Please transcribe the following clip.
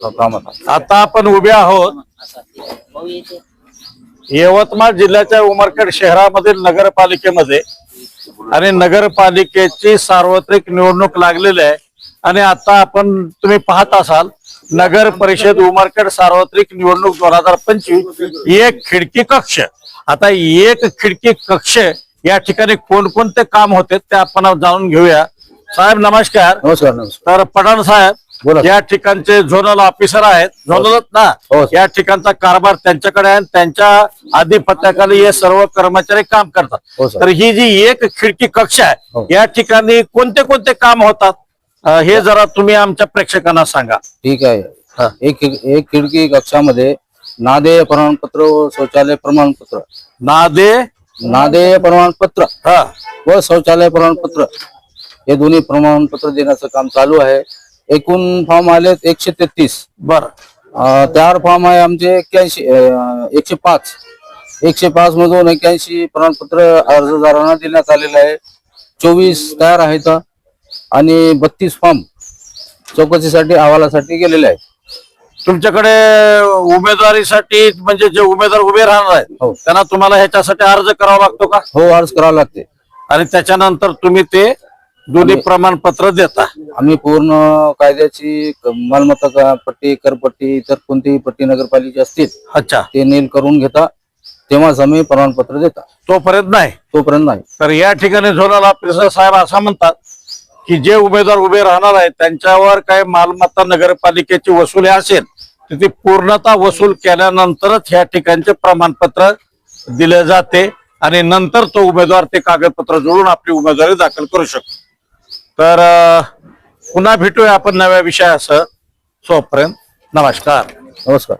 आता आपण उभे आहोत यवतमाळ जिल्ह्याच्या उमरखेड शहरामधील नगरपालिकेमध्ये. आणि नगरपालिकेची सार्वत्रिक निवडणूक लागलेली आहे. आणि आता आपण तुम्ही पाहत असाल नगर परिषद उमरखेड सार्वत्रिक निवडणूक दोन हजार पंचवीस एक खिडकी कक्ष. आता एक खिडकी कक्ष या ठिकाणी कोणकोणते काम होते ते आपण जाणून घेऊया. साहेब नमस्कार. नमस्कार नमस्कार. तर पठाण साहेब बोला. या ठिकाणचे झोनल ऑफिसर आहेत. झोनलच ना. हो. या ठिकाणचा कारभार त्यांच्याकडे आहे आणि त्यांच्या आधिपत्याखाली हे सर्व कर्मचारी काम करतात. हो, सर. तर ही जी एक खिडकी कक्ष आहे हो. या ठिकाणी कोणते कोणते काम होतात? अं, हे जरा तुम्ही आमच्या प्रेक्षकांना सांगा. ठीक आहे. हा. एक एक खिडकी कक्षामध्ये नादेय प्रमाणपत्र व शौचालय प्रमाणपत्र. नादे नादेय प्रमाणपत्र हा. व शौचालय प्रमाणपत्र. हे दोन्ही प्रमाणपत्र देण्याचं काम चालू आहे. एकूण फॉर्म आले एकशे तेहतीस. बर. चार फॉर्म आहे आमचे एक्क्याऐंशी एकशे पाच. एकशे पाच मधून एक्क्याऐंशी प्रमाणपत्र अर्जदारांना देण्यात आलेलं आहे. चोवीस तयार आहेत आणि बत्तीस फॉर्म चौकशीसाठी अहवालासाठी गेलेले आहे तुमच्याकडे उमेदवारीसाठी म्हणजे जे उमेदवार उभे राहणार आहेत हो. त्यांना तुम्हाला ह्याच्यासाठी अर्ज करावा लागतो का? हो अर्ज करावा लागते. आणि त्याच्यानंतर तुम्ही ते दोन्ही प्रमाणपत्र देता. आम्ही पूर्ण कायद्याची क- मालमत्ता का- पट्टी करपट्टी इतर कोणतीही पट्टी नगरपालिकेची असतील अच्छा. ते नील करून घेता. तेव्हाच आम्ही प्रमाणपत्र देता. तोपर्यंत नाही? तोपर्यंत नाही. तर या ठिकाणी झोनल ऑफिसर साहेब असं म्हणतात की जे उमेदवार उभे राहणार आहेत त्यांच्यावर काही मालमत्ता नगरपालिकेची वसुली असेल तर ती पूर्णता वसूल केल्यानंतरच ह्या ठिकाणचे प्रमाणपत्र दिले जाते आणि नंतर तो उमेदवार ते कागदपत्र जोडून आपली उमेदवारी दाखल करू शकतो. तर पुन्हा भेटूया आपण नव्या विषयासह. सोपर्यंत नमस्कार. नमस्कार.